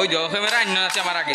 ওই দেখো ক্যামেরা অন্য আছে আমার আগে।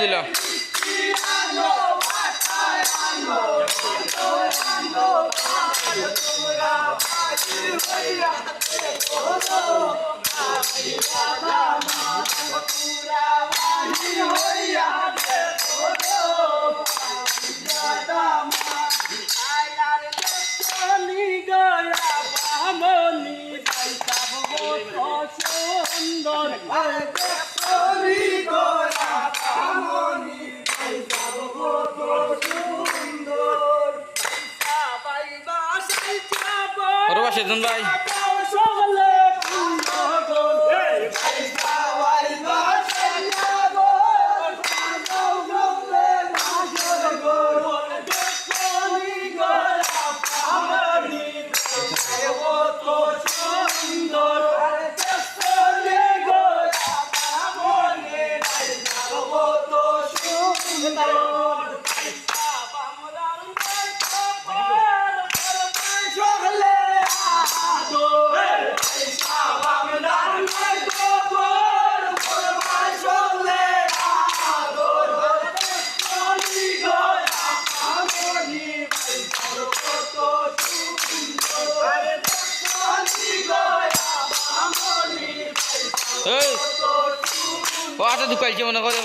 দিলাম ওর পাশে জন ভাই। এই পাটা ঢুকাইছে মনে করে